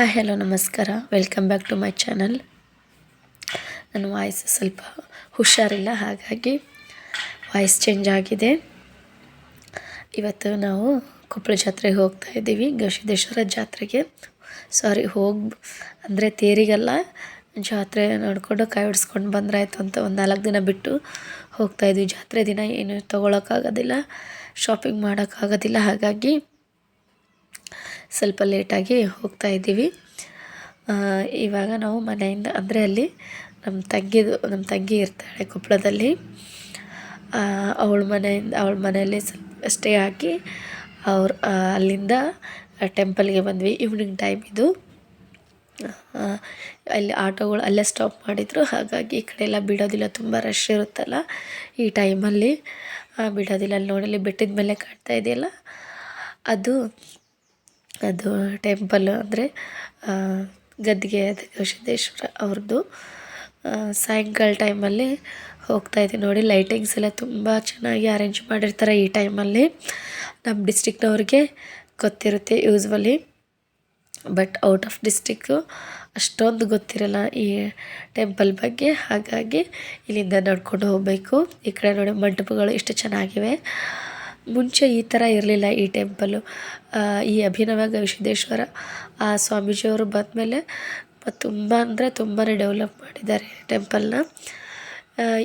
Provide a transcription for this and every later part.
Hi, hello, ನಮಸ್ಕಾರ. Welcome back to my channel ನನ್ನ voice ಸ್ವಲ್ಪ ಹುಷಾರಿಲ್ಲ, ಹಾಗಾಗಿ ವಾಯ್ಸ್ ಚೇಂಜ್ ಆಗಿದೆ. ಇವತ್ತು ನಾವು ಕೊಪ್ಪಳ ಜಾತ್ರೆಗೆ ಹೋಗ್ತಾ ಇದ್ದೀವಿ ಗವಿಸಿದ್ದೇಶ್ವರ ಜಾತ್ರೆಗೆ. ಸಾರಿ ಹೋಗಿ, ಅಂದರೆ ತೇರಿಗೆಲ್ಲ, ಜಾತ್ರೆ ನೋಡಿಕೊಂಡು ಕೈ ಹೊಡ್ಸ್ಕೊಂಡು ಬಂದ್ರಾಯ್ತು ಅಂತ ಒಂದು ನಾಲ್ಕು ದಿನ ಬಿಟ್ಟು ಹೋಗ್ತಾಯಿದ್ವಿ ಜಾತ್ರೆ ದಿನ ಏನು ತೊಗೊಳಕ್ಕಾಗೋದಿಲ್ಲ ಶಾಪಿಂಗ್ ಮಾಡೋಕ್ಕಾಗೋದಿಲ್ಲ, ಹಾಗಾಗಿ ಸ್ವಲ್ಪ ಲೇಟಾಗಿ ಹೋಗ್ತಾ ಇದ್ದೀವಿ. ಇವಾಗ ನಾವು ಮನೆಯಿಂದ ಅಂದರೆ ಅಲ್ಲಿ ನಮ್ಮ ತಂಗಿದು ನಮ್ಮ ತಂಗಿ ಇರ್ತಾಳೆ ಕೊಪ್ಪಳದಲ್ಲಿ. ಅವಳ ಮನೆಯಿಂದ, ಅವಳ ಮನೆಯಲ್ಲಿ ಸ್ವಲ್ಪ ಸ್ಟೇ ಹಾಕಿ ಅವ್ರು ಅಲ್ಲಿಂದ ಟೆಂಪಲ್ಗೆ ಬಂದ್ವಿ. ಈವ್ನಿಂಗ್ ಟೈಮ್ ಇದು. ಅಲ್ಲಿ ಆಟೋಗಳು ಅಲ್ಲೇ ಸ್ಟಾಪ್ ಮಾಡಿದರು. ಹಾಗಾಗಿ ಈ ಕಡೆ ಎಲ್ಲ ಬಿಡೋದಿಲ್ಲ, ತುಂಬ ರಶ್ ಇರುತ್ತಲ್ಲ ಈ ಟೈಮಲ್ಲಿ ಬಿಡೋದಿಲ್ಲ, ಅಲ್ಲಿ ನೋಡಲಿ, ಬಿಟ್ಟಿದ ಮೇಲೆ ಕಾಣ್ತಾ ಇದೆಯಲ್ಲ. ಅದು ಅದು ಟೆಂಪಲ್ ಅಂದರೆ ಗದ್ಗೆ ಸಿದ್ದೇಶ್ವರ ಅವ್ರದ್ದು ಸಾಯಂಕಾಲ ಟೈಮಲ್ಲಿ ಹೋಗ್ತಾಯಿದ್ದೆ ನೋಡಿ ಲೈಟಿಂಗ್ಸ್ ಎಲ್ಲ ತುಂಬ ಚೆನ್ನಾಗಿ ಅರೇಂಜ್ ಮಾಡಿರ್ತಾರೆ ಈ ಟೈಮಲ್ಲಿ ನಮ್ಮ ಡಿಸ್ಟಿಕ್ನವ್ರಿಗೆ ಗೊತ್ತಿರುತ್ತೆ usually but out of district ಅಷ್ಟೊಂದು ಗೊತ್ತಿರಲ್ಲ ಈ ಟೆಂಪಲ್ ಬಗ್ಗೆ. ಹಾಗಾಗಿ ಇಲ್ಲಿಂದ ನಡ್ಕೊಂಡು ಹೋಗಬೇಕು. ಈ ಕಡೆ ನೋಡಿ, ಮಂಟಪಗಳು ಎಷ್ಟು ಚೆನ್ನಾಗಿವೆ. ಮುಂಚೆ ಈ ಥರ ಇರಲಿಲ್ಲ ಈ ಟೆಂಪಲ್ಲು ಈ ಅಭಿನವ ಗವಿಸಿದ್ದೇಶ್ವರ, ಆ ಸ್ವಾಮೀಜಿಯವರು ಬಂದಮೇಲೆ ತುಂಬ ಅಂದರೆ ತುಂಬಾ ಡೆವಲಪ್ ಮಾಡಿದ್ದಾರೆ ಟೆಂಪಲ್ನ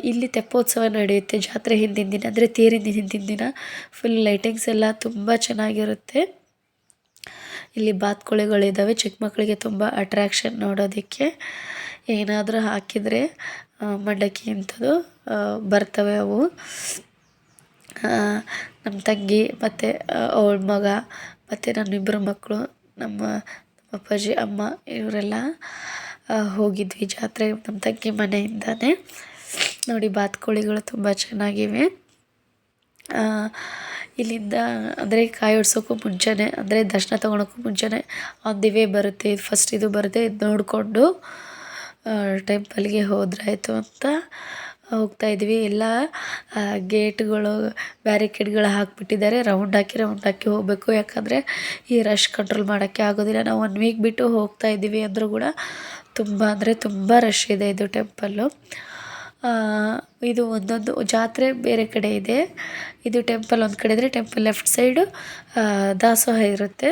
ಇಲ್ಲಿ ತೆಪ್ಪೋತ್ಸವ ನಡೆಯುತ್ತೆ ಜಾತ್ರೆ ಹಿಂದಿನ ದಿನ, ಅಂದರೆ ತೇರಿನ ಹಿಂದಿನ ದಿನ. ಫುಲ್ ಲೈಟಿಂಗ್ಸ್ ಎಲ್ಲ ತುಂಬ ಚೆನ್ನಾಗಿರುತ್ತೆ. ಇಲ್ಲಿ ಬಾತುಕೋಳಿಗಳಿದ್ದಾವೆ ಚಿಕ್ಕ ಮಕ್ಕಳಿಗೆ ತುಂಬ ಅಟ್ರ್ಯಾಕ್ಷನ್ ನೋಡೋದಕ್ಕೆ. ಏನಾದರೂ ಹಾಕಿದರೆ ಮಂಡಕ್ಕಿ ಅಂಥದ್ದು ಬರ್ತವೆ ಅವು. ನಮ್ಮ ತಂಗಿ, ಮತ್ತು ಅವಳ ಮಗ, ಮತ್ತು ನನ್ನ ಇಬ್ಬರು ಮಕ್ಕಳು ನಮ್ಮ ಅಪ್ಪಾಜಿ, ಅಮ್ಮ, ಇವರೆಲ್ಲ ಹೋಗಿದ್ವಿ ಜಾತ್ರೆ ನಮ್ಮ ತಂಗಿ ಮನೆಯಿಂದನೇ. ನೋಡಿ, ಬಾತುಕೋಳಿಗಳು ತುಂಬ ಚೆನ್ನಾಗಿವೆ. ಇಲ್ಲಿಂದ ಅಂದರೆ ಕಾಯಿ ಹೊಡ್ಸೋಕ್ಕೂ ಮುಂಚೆನೇ, ಅಂದರೆ ದರ್ಶನ ತೊಗೊಳಕ್ಕೂ ಮುಂಚೆನೇ ಆ ದಿ ವೇ ಬರುತ್ತೆ. ಇದು ಫಸ್ಟ್ ಇದು ಬರುತ್ತೆ ಇದು ನೋಡಿಕೊಂಡು ಟೆಂಪಲ್ಗೆ ಹೋದ್ರಾಯಿತು ಅಂತ. ಹೋಗ್ತಾ ಇದ್ವಿ. ಎಲ್ಲ ಗೇಟ್ಗಳು, ಬ್ಯಾರಿಕೇಡ್ಗಳು ಹಾಕಿಬಿಟ್ಟಿದ್ದಾರೆ. ರೌಂಡ್ ಹಾಕಿ ರೌಂಡ್ ಹಾಕಿ ಹೋಗಬೇಕು. ಯಾಕಂದರೆ ಈ ರಶ್ ಕಂಟ್ರೋಲ್ ಮಾಡೋಕ್ಕೆ ಆಗೋದಿಲ್ಲ. ನಾವು ಒನ್ ವೀಕ್ ಬಿಟ್ಟು ಹೋಗ್ತಾ ಇದ್ದೀವಿ ಅಂದರೂ ಕೂಡ ತುಂಬ, ಅಂದರೆ ತುಂಬ ರಶ್ ಇದೆ ಇದು ಟೆಂಪಲ್ಲು ಇದು ಒಂದೊಂದು ಜಾತ್ರೆ ಬೇರೆ ಕಡೆ ಇದೆ. ಇದು ಟೆಂಪಲ್ ಒಂದು ಕಡೆ ಇದ್ದರೆ ಟೆಂಪಲ್ ಲೆಫ್ಟ್ ಸೈಡು ದಾಸೋಹ ಇರುತ್ತೆ.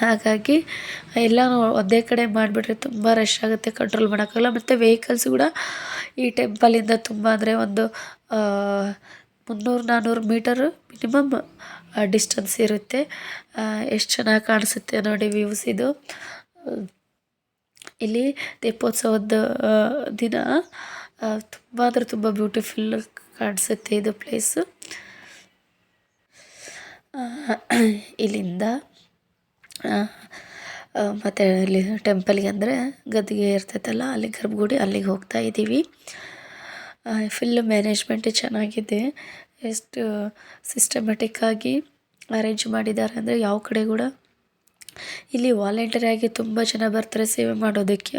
ಹಾಗಾಗಿ ಎಲ್ಲ ಒಂದೇ ಕಡೆ ಮಾಡಿಬಿಟ್ರೆ ತುಂಬ ರಶ್ ಆಗುತ್ತೆ ಕಂಟ್ರೋಲ್ ಮಾಡೋಕ್ಕಾಗಲ್ಲ. ಮತ್ತು ವೆಹಿಕಲ್ಸ್ ಕೂಡ ಈ ಟೆಂಪಲಿಂದ ತುಂಬ ಅಂದರೆ ಒಂದು ಮುನ್ನೂರು ನಾನ್ನೂರು ಮೀಟರು ಮಿನಿಮಮ್ ಡಿಸ್ಟೆನ್ಸ್ ಇರುತ್ತೆ. ಎಷ್ಟು ಚೆನ್ನಾಗಿ ಕಾಣಿಸುತ್ತೆ ನೋಡಿ ವ್ಯೂಸ್ ಇದು. ಇಲ್ಲಿ ದೀಪೋತ್ಸವದ ದಿನ ತುಂಬ ಅಂದರೆ ತುಂಬ ಬ್ಯೂಟಿಫುಲ್ ಕಾಣಿಸುತ್ತೆ ಇದು ಪ್ಲೇಸು ಇಲ್ಲಿಂದ ಮತ್ತು ಅಲ್ಲಿ ಟೆಂಪಲ್ಗೆ ಅಂದರೆ ಗದ್ದಿಗೆ ಇರ್ತೈತಲ್ಲ, ಅಲ್ಲಿ ಗರ್ಭಗುಡಿ ಅಲ್ಲಿಗೆ ಹೋಗ್ತಾ ಇದ್ದೀವಿ. ಫುಲ್ ಮ್ಯಾನೇಜ್ಮೆಂಟ್ ಚೆನ್ನಾಗಿದೆ. ಎಷ್ಟು ಸಿಸ್ಟಮೆಟಿಕ್ಕಾಗಿ ಅರೇಂಜ್ ಮಾಡಿದ್ದಾರೆ ಅಂದರೆ ಯಾವ ಕಡೆ ಕೂಡ ಇಲ್ಲಿ ವಾಲಂಟಿಯರಾಗಿ ತುಂಬ ಜನ ಬರ್ತಾರೆ ಸೇವೆ ಮಾಡೋದಕ್ಕೆ.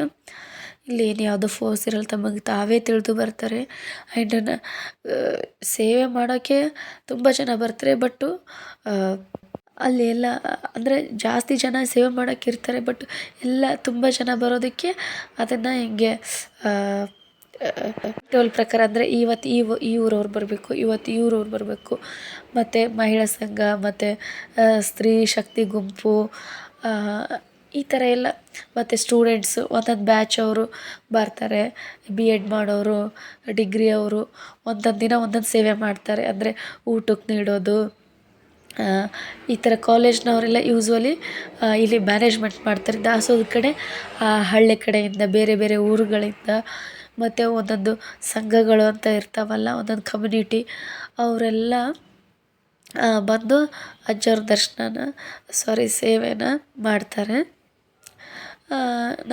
ಇಲ್ಲಿ ಏನು ಯಾವುದೋ ಫೋರ್ಸ್ ಇರಲ್ಲ, ತಮಗೆ ತಾವೇ ತಿಳಿದು ಬರ್ತಾರೆ. ಆ್ಯಂಡ್ ಸೇವೆ ಮಾಡೋಕ್ಕೆ ತುಂಬ ಜನ ಬರ್ತಾರೆ ಬಟ್ಟು ಅಲ್ಲಿ ಎಲ್ಲ, ಅಂದರೆ ಜಾಸ್ತಿ ಜನ ಸೇವೆ ಮಾಡೋಕ್ಕೆ ಇರ್ತಾರೆ ಬಟ್ ಎಲ್ಲ ತುಂಬ ಜನ ಬರೋದಕ್ಕೆ ಅದನ್ನು ಹಿಂಗೆ ಟೋಲ್ ಪ್ರಕಾರ ಅಂದರೆ ಇವತ್ತು ಈ ಈ ಊರವ್ರು ಬರಬೇಕು ಇವತ್ತು ಈ ಊರವ್ರು ಬರಬೇಕು. ಮತ್ತು ಮಹಿಳಾ ಸಂಘ, ಮತ್ತು ಸ್ತ್ರೀ ಶಕ್ತಿ ಗುಂಪು ಈ ಥರ ಎಲ್ಲ. ಮತ್ತು ಸ್ಟೂಡೆಂಟ್ಸು ಒಂದೊಂದು ಬ್ಯಾಚ್ ಅವರು ಬರ್ತಾರೆ ಬಿ ಎಡ್ ಮಾಡೋರು ಡಿಗ್ರಿ ಅವರು ಒಂದೊಂದು ದಿನ ಒಂದೊಂದು ಸೇವೆ ಮಾಡ್ತಾರೆ. ಅಂದರೆ ಊಟಕ್ಕೆ ನೀಡೋದು ಈ ಥರ ಕಾಲೇಜ್ನವರೆಲ್ಲ ಯೂಸ್ವಲಿ ಇಲ್ಲಿ ಮ್ಯಾನೇಜ್ಮೆಂಟ್ ಮಾಡ್ತಾರೆ. ದಾಸೋಹದ ಕಡೆ ಹಳ್ಳಿ ಕಡೆಯಿಂದ, ಬೇರೆ ಬೇರೆ ಊರುಗಳಿಂದ, ಮತ್ತು ಒಂದೊಂದು ಸಂಘಗಳು ಅಂತ ಇರ್ತಾವಲ್ಲ, ಒಂದೊಂದು ಕಮ್ಯುನಿಟಿ ಅವರೆಲ್ಲ ಬಂದು ಅಜ್ಜವ್ರ ದರ್ಶನನ ಸಾರಿ ಸೇವೆನ ಮಾಡ್ತಾರೆ.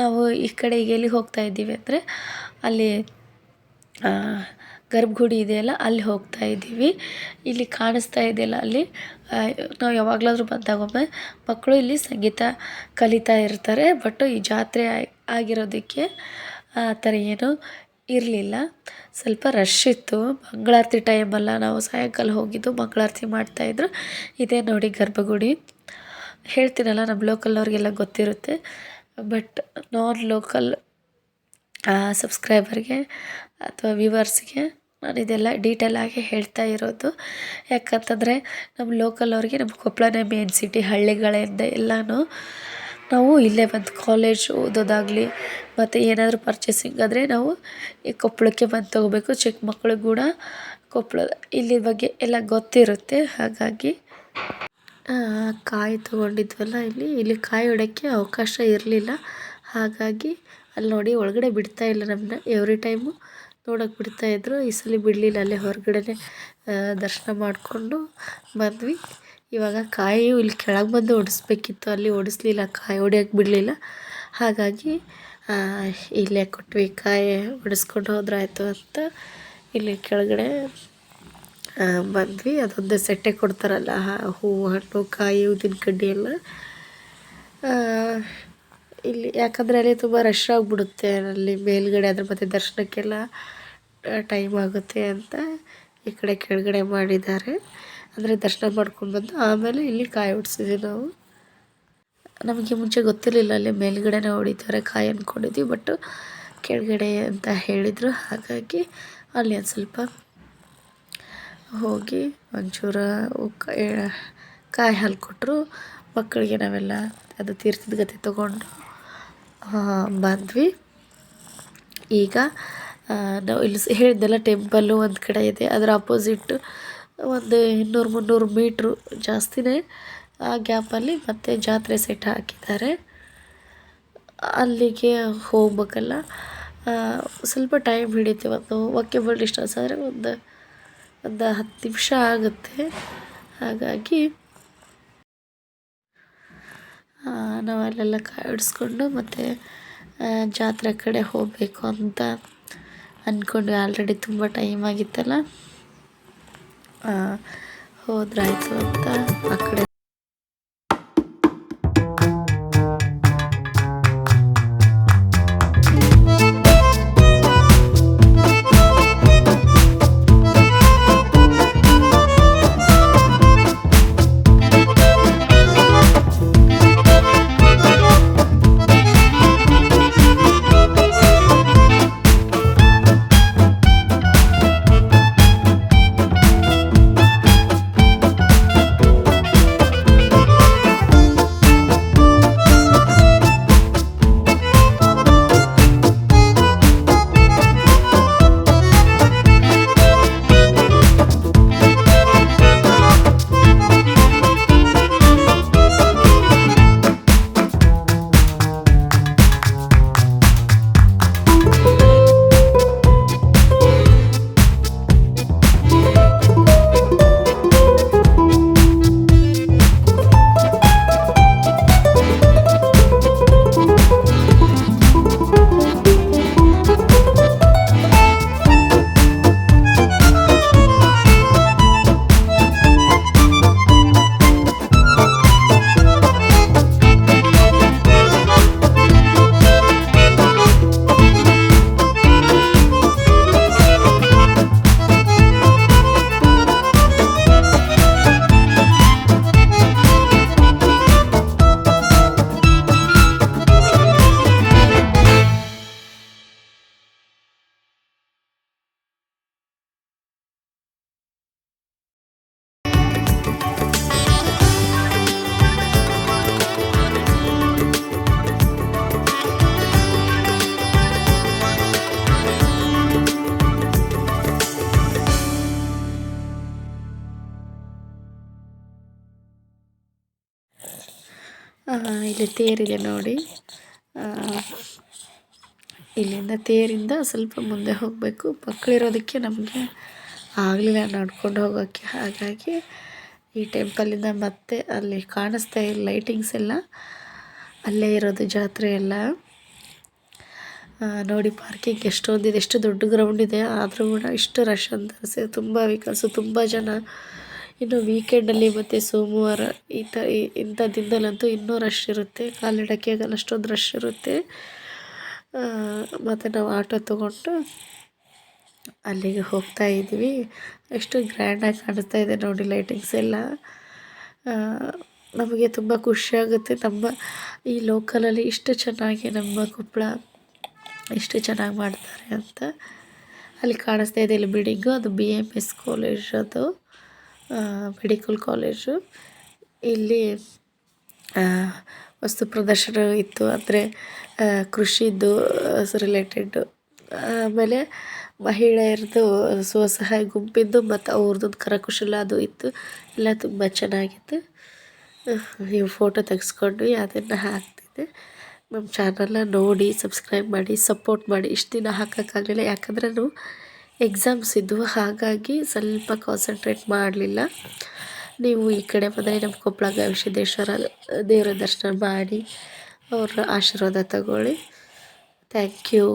ನಾವು ಈ ಕಡೆ ಎಲ್ಲಿಗೆ ಹೋಗ್ತಾ ಇದ್ದೀವಿ ಅಂದರೆ, ಅಲ್ಲಿ ಗರ್ಭಗುಡಿ ಇದೆಯಲ್ಲ ಅಲ್ಲಿ ಹೋಗ್ತಾ ಇದ್ದೀವಿ. ಇಲ್ಲಿ ಕಾಣಿಸ್ತಾ ಇದೆಯಲ್ಲ ಅಲ್ಲಿ ನಾವು ಯಾವಾಗಲಾದ್ರೂ ಬಂದಾಗೊಮ್ಮೆ ಮಕ್ಕಳು ಇಲ್ಲಿ ಸಂಗೀತ ಕಲಿತಾ ಇರ್ತಾರೆ. ಬಟ್ ಈ ಜಾತ್ರೆ ಆಗಿರೋದಕ್ಕೆ ಆ ಥರ ಏನು ಇರಲಿಲ್ಲ. ಸ್ವಲ್ಪ ರಶ್ ಇತ್ತು. ಮಂಗಳಾರತಿ ಟೈಮಲ್ಲ ನಾವು ಸಾಯಂಕಾಲ ಹೋಗಿದ್ದು, ಮಂಗಳಾರತಿ ಮಾಡ್ತಾಯಿದ್ರು ಇದೇ ನೋಡಿ ಗರ್ಭಗುಡಿ. ಹೇಳ್ತೀನಲ್ಲ ನಮ್ಮ ಲೋಕಲ್ನವ್ರಿಗೆಲ್ಲ ಗೊತ್ತಿರುತ್ತೆ. ಬಟ್ ನಾನ್ ಲೋಕಲ್ ಸಬ್ಸ್ಕ್ರೈಬರ್ಗೆ ಅಥವಾ ವ್ಯೂವರ್ಸ್ಗೆ ನಾನು ಇದೆಲ್ಲ ಡೀಟೇಲಾಗಿ ಹೇಳ್ತಾ ಇರೋದು. ಯಾಕಂತಂದರೆ ನಮ್ಮ ಲೋಕಲ್ ಅವ್ರಿಗೆ ನಮ್ಮ ಕೊಪ್ಪಳನೇ ಮೇನ್ ಸಿಟಿ ಹಳ್ಳಿಗಳಿಂದ ಎಲ್ಲನೂ ನಾವು ಇಲ್ಲೇ ಬಂದು ಕಾಲೇಜ್ ಓದೋದಾಗಲಿ ಮತ್ತು ಏನಾದರೂ ಪರ್ಚೇಸಿಂಗ್ ಆದರೆ ನಾವು ಈ ಕೊಪ್ಪಳಕ್ಕೆ ಬಂದು ತೊಗೋಬೇಕು. ಚಿಕ್ಕ ಮಕ್ಕಳು ಕೂಡ ಕೊಪ್ಪಳ ಇಲ್ಲಿ ಬಗ್ಗೆ ಎಲ್ಲ ಗೊತ್ತಿರುತ್ತೆ. ಹಾಗಾಗಿ ಕಾಯಿ ತೊಗೊಂಡಿದ್ವಲ್ಲ ಇಲ್ಲಿ ಇಲ್ಲಿ ಕಾಯಿ ಹೊಡೋಕ್ಕೆ ಅವಕಾಶ ಇರಲಿಲ್ಲ. ಹಾಗಾಗಿ ಅಲ್ಲಿ ನೋಡಿ ಒಳಗಡೆ ಬಿಡ್ತಾ ಇಲ್ಲ ನಮ್ಮನ್ನ ಎವ್ರಿ ಟೈಮು ನೋಡೋಕೆ ಬಿಡ್ತಾಯಿದ್ರು ಈ ಸಲ ಬಿಡಲಿಲ್ಲ. ಅಲ್ಲೇ ಹೊರಗಡೆನೆ ದರ್ಶನ ಮಾಡಿಕೊಂಡು ಬಂದ್ವಿ. ಇವಾಗ ಕಾಯಿ ಇಲ್ಲಿ ಕೆಳಗೆ ಬಂದು ಒಡಿಸ್ಬೇಕಿತ್ತು ಅಲ್ಲಿ ಒಡಿಸ್ಲಿಲ್ಲ ಕಾಯಿ ಹೊಡಿಯೋಕೆ ಬಿಡಲಿಲ್ಲ. ಹಾಗಾಗಿ ಇಲ್ಲೇ ಕೊಟ್ವಿ, ಕಾಯಿ ಹೊಡಿಸ್ಕೊಂಡು ಹೋದ್ರಾಯ್ತು ಅಂತ ಇಲ್ಲಿ ಕೆಳಗಡೆ ಬಂದ್ವಿ. ಅದೊಂದೇ ಸೆಟ್ಟೆ ಕೊಡ್ತಾರಲ್ಲ, ಹೂವು, ಹಣ್ಣು, ಕಾಯಿ, ಉದ್ದಿನ ಕಡ್ಡಿ ಎಲ್ಲ. ಇಲ್ಲಿ ಯಾಕಂದರೆ ಅಲ್ಲಿ ತುಂಬ ರಶ್ ಆಗಿಬಿಡುತ್ತೆ. ಅಲ್ಲಿ ಮೇಲುಗಡೆ ಅದ್ರ ಮತ್ತು ದರ್ಶನಕ್ಕೆಲ್ಲ ಟೈಮ್ ಆಗುತ್ತೆ ಅಂತ ಈ ಕಡೆ ಕೆಳಗಡೆ ಮಾಡಿದ್ದಾರೆ. ಅಂದರೆ ದರ್ಶನ ಮಾಡ್ಕೊಂಡು ಬಂದು ಆಮೇಲೆ ಇಲ್ಲಿ ಕಾಯಿ ಹೊಡ್ಸಿದ್ವಿ ನಾವು. ನಮಗೆ ಮುಂಚೆ ಗೊತ್ತಿರಲಿಲ್ಲ ಅಲ್ಲಿ ಮೇಲುಗಡೆನೇ ಹೊಡಿತಾರೆ ಕಾಯಿ ಅಂದ್ಕೊಂಡಿದ್ವಿ ಬಟ್ ಕೆಳಗಡೆ ಅಂತ ಹೇಳಿದರು. ಹಾಗಾಗಿ ಅಲ್ಲಿ ಒಂದು ಸ್ವಲ್ಪ ಹೋಗಿ ಒಂಚೂರು ಕಾಯಿ ಹಾಲು ಕೊಟ್ಟರು ಮಕ್ಕಳಿಗೆ ನಾವೆಲ್ಲ ಅದು ತೀರ್ಥದ ಗತಿ ತೊಗೊಂಡು ಬಂದ್ವಿ. ಈಗ ನಾವು ಇಲ್ಲಿ ಹೇಳಿದ್ದೆಲ್ಲ ಟೆಂಪಲ್ಲು ಒಂದು ಕಡೆ ಇದೆ. ಅದರ ಅಪೋಸಿಟ್ ಒಂದು ಇನ್ನೂರು ಮುನ್ನೂರು ಮೀಟ್ರು ಜಾಸ್ತಿನೇ ಆ ಗ್ಯಾಪಲ್ಲಿ ಮತ್ತೆ ಜಾತ್ರೆ ಸೆಟ್ ಹಾಕಿದ್ದಾರೆ. ಅಲ್ಲಿಗೆ ಹೋಗ್ಬೇಕಲ್ಲ. ಸ್ವಲ್ಪ ಟೈಮ್ ಹಿಡಿಯುತ್ತೆ ಒಂದು ವಾಕ್ಯಬಲ್ ಡಿಸ್ಟೆನ್ಸ್ ಆದರೆ ಒಂದು ಒಂದು ಹತ್ತು ನಿಮಿಷ ಆಗುತ್ತೆ. ಹಾಗಾಗಿ ನಾವು ಅಲ್ಲೆಲ್ಲ ಕಾಯಿಡ್ಸ್ಕೊಂಡು ಮತ್ತು ಜಾತ್ರೆ ಕಡೆ ಹೋಗಬೇಕು ಅಂತ ಅಂದ್ಕೊಂಡ್ವಿ ಆಲ್ರೆಡಿ ತುಂಬ ಟೈಮ್ ಆಗಿತ್ತಲ್ಲ. ಹೋದ್ರಾಯ್ತು ಅಂತ ಆ ಕಡೆ ಇಲ್ಲಿ ತೇರಿದೆ ನೋಡಿ. ಇಲ್ಲಿಂದ ತೇರಿಂದ ಸ್ವಲ್ಪ ಮುಂದೆ ಹೋಗಬೇಕು. ಮಕ್ಕಳಿರೋದಕ್ಕೆ ನಮಗೆ ಆಗಲಿಲ್ಲ ನಡ್ಕೊಂಡು ಹೋಗೋಕ್ಕೆ. ಹಾಗಾಗಿ ಈ ಟೆಂಪಲಿಂದ ಮತ್ತೆ ಅಲ್ಲಿ ಕಾಣಿಸ್ತಾ ಇಲ್ಲ, ಲೈಟಿಂಗ್ಸ್ ಎಲ್ಲ. ಅಲ್ಲೇ ಇರೋದು ಜಾತ್ರೆ ಎಲ್ಲ. ನೋಡಿ ಪಾರ್ಕಿಂಗ್ ಎಷ್ಟೊಂದಿದೆ, ಎಷ್ಟು ದೊಡ್ಡ ಗ್ರೌಂಡ್ ಇದೆ. ಆದರೂ ಕೂಡ ಇಷ್ಟು ರಶ್ ಅಂತ ತುಂಬ ವೆಹಿಕಲ್ಸು ತುಂಬ ಜನ ಇನ್ನು ವೀಕೆಂಡಲ್ಲಿ ಮತ್ತು ಸೋಮವಾರ ಈ ತ ಇಂಥ ದಿನದಲ್ಲಂತೂ ಇನ್ನೂ ರಶ್ ಇರುತ್ತೆ. ಕಾಲಿಡಕ್ಕೆ ಅಷ್ಟೊಂದು ರಶ್ ಇರುತ್ತೆ. ಮತ್ತು ನಾವು ಆಟೋ ತಗೊಂಡು ಅಲ್ಲಿಗೆ ಹೋಗ್ತಾ ಇದ್ವಿ ಎಷ್ಟು ಗ್ರ್ಯಾಂಡಾಗಿ ಕಾಣಿಸ್ತಾ ಇದೆ ನೋಡಿ ಲೈಟಿಂಗ್ಸ್ ಎಲ್ಲ. ನಮಗೆ ತುಂಬ ಖುಷಿಯಾಗುತ್ತೆ ನಮ್ಮ ಈ ಲೋಕಲಲ್ಲಿ ಇಷ್ಟು ಚೆನ್ನಾಗಿ ನಮ್ಮ ಕೊಪ್ಪಳ ಇಷ್ಟು ಚೆನ್ನಾಗಿ ಮಾಡ್ತಾರೆ ಅಂತ. ಅಲ್ಲಿ ಕಾಣಿಸ್ತಾ ಇದೆ, ಇಲ್ಲಿ ಬಿಲ್ಡಿಂಗು ಅದು ಬಿ ಎಂ ಎಸ್ ಕಾಲೇಜ್ ಅದು. ಮೆಡಿಕಲ್ ಕಾಲೇಜು ಇಲ್ಲಿ ವಸ್ತು ಪ್ರದರ್ಶನ ಇತ್ತು. ಅಂದರೆ ಕೃಷಿದು ರಿಲೇಟೆಡ್ ಆಮೇಲೆ ಮಹಿಳೆಯರದು ಸ್ವಸಹಾಯ ಗುಂಪಿಂದು ಮತ್ತು ಅವ್ರದ್ದು ಕರಕುಶಲ ಅದು ಇತ್ತು. ಎಲ್ಲ ತುಂಬ ಚೆನ್ನಾಗಿತ್ತು. ನೀವು ಫೋಟೋ ತೆಗೆಸ್ಕೊಂಡು ಅದನ್ನು ಹಾಕ್ತಿದ್ದೆ. ನಮ್ಮ ಚಾನಲ್ನ ನೋಡಿ ಸಬ್ಸ್ಕ್ರೈಬ್ ಮಾಡಿ ಸಪೋರ್ಟ್ ಮಾಡಿ. ಇಷ್ಟು ದಿನ ಹಾಕೋಕ್ಕಾಗಲಿಲ್ಲ. ಯಾಕಂದ್ರೆ ನಾನು ಎಕ್ಸಾಮ್ಸ್ ಇದ್ದವು ಹಾಗಾಗಿ ಸ್ವಲ್ಪ ಕಾನ್ಸಂಟ್ರೇಟ್ ಮಾಡಲಿಲ್ಲ. ನೀವು ಈ ಕಡೆ ಬಂದರೆ ನಮ್ಮ ಕೊಪ್ಪಳ ಗವಿಸಿದ್ದೇಶ್ವರ ದೇವರ ದರ್ಶನ ಮಾಡಿ, ಅವ್ರ ಆಶೀರ್ವಾದ ತಗೊಳ್ಳಿ. Thank you